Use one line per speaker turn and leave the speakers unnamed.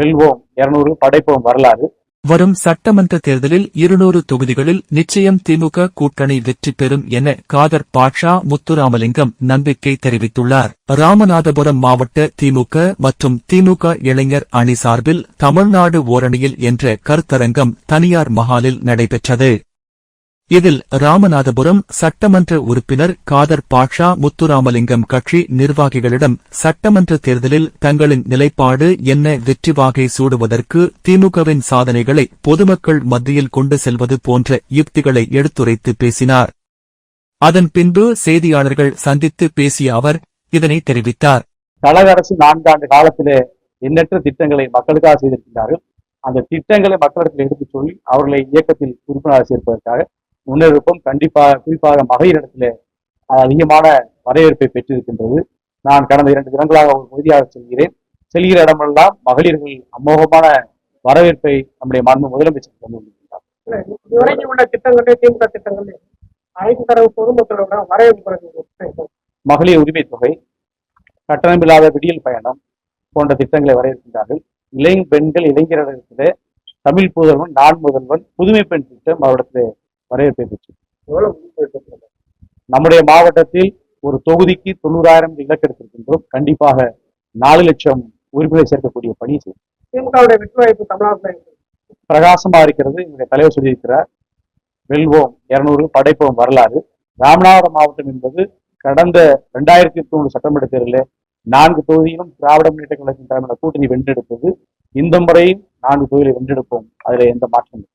வெல்வோம். இருநூறு படைப்போம் வரலாறு.
வரும் சட்டமன்ற தேர்தலில் இருநூறு தொகுதிகளில் நிச்சயம் திமுக கூட்டணி வெற்றி பெறும் என காதர் பாட்ஷா முத்துராமலிங்கம் நம்பிக்கை தெரிவித்துள்ளார். ராமநாதபுரம் மாவட்ட திமுக மற்றும் திமுக இளைஞர் அணி சார்பில் தமிழ்நாடு ஓரணியில் என்ற கருத்தரங்கம் தனியார் மஹாலில் நடைபெற்றது. இதில் ராமநாதபுரம் சட்டமன்ற உறுப்பினர் காதர் பாட்ஷா முத்துராமலிங்கம் கட்சி நிர்வாகிகளிடம் சட்டமன்ற தேர்தலில் தங்களின் நிலைப்பாடு என்ன வெற்றி வாகை சூடுவதற்கு திமுகவின் சாதனைகளை பொதுமக்கள் மத்தியில் கொண்டு செல்வது போன்ற யுக்திகளை எடுத்துரைத்து பேசினார். அதன் பின்பு செய்தியாளர்கள் சந்தித்து பேசிய அவர் இதனை தெரிவித்தார்.
கழக அரசு நான்காண்டு காலத்திலே எண்ணற்ற திட்டங்களை மக்களுக்காக செய்திருக்கிறார்கள் அந்த திட்டங்களை மக்களிடத்தில் எடுத்துச் சொல்லி அவர்களை இயக்கத்தில் உறுப்பினராக சேர்ப்பதற்காக முன்னெடுப்பும் கண்டிப்பாக குறிப்பாக மகளிரிடத்திலே அதிகமான வரவேற்பை பெற்றிருக்கின்றது. நான் கடந்த இரண்டு தினங்களாக ஒரு பகுதியாக செல்கிறேன். செல்கிற இடமெல்லாம் மகளிர்கள் அமோகமான வரவேற்பை நம்முடைய மாண்பு முதலமைச்சர்
இதுவரைக்கும் உள்ள திட்டங்களே திமுக திட்டங்களே அனைத்து தரவு பொதுமக்களோட வரவேற்பு
மகளிர் உரிமை தொகை கட்டணமில்லாத விடியல் பயணம் போன்ற திட்டங்களை வரவேற்கின்றார்கள். இளை பெண்கள் இளைஞரிடத்திலே தமிழ் புதல்வன் நான் முதல்வன் புதுமை பெண் திட்டம் அவரிடத்திலே வரவேற்பை பெற்று நம்முடைய மாவட்டத்தில் ஒரு தொகுதிக்கு தொண்ணூறாயிரம் இலக்கு எடுத்திருக்கின்றோம் கண்டிப்பாக நாலு லட்சம் உறுப்பினர் சேர்க்கக்கூடிய பணி செய்யும்
திமுகவுடைய வெற்றி வாய்ப்பு தமிழ்நாட்டில்.
பிரகாசமா இருக்கிறது. எங்களுடைய தலைவர் சொல்லியிருக்கிறார். வெல்வோம். இருநூறு படைப்போம் வரலாறு. ராமநாதபுரம் மாவட்டம் என்பது கடந்த ரெண்டாயிரத்தி தொண்ணூறு சட்டமன்ற தேர்தலில் நான்கு தொகுதியிலும் திராவிட முன்னேற்ற கழகத்தின் தலைமையில கூட்டணி வென்றெடுத்தது. இந்த முறையும் நான்கு தொகுதிகளை வென்றெடுப்போம். அதுல எந்த மாற்றம் இல்லை.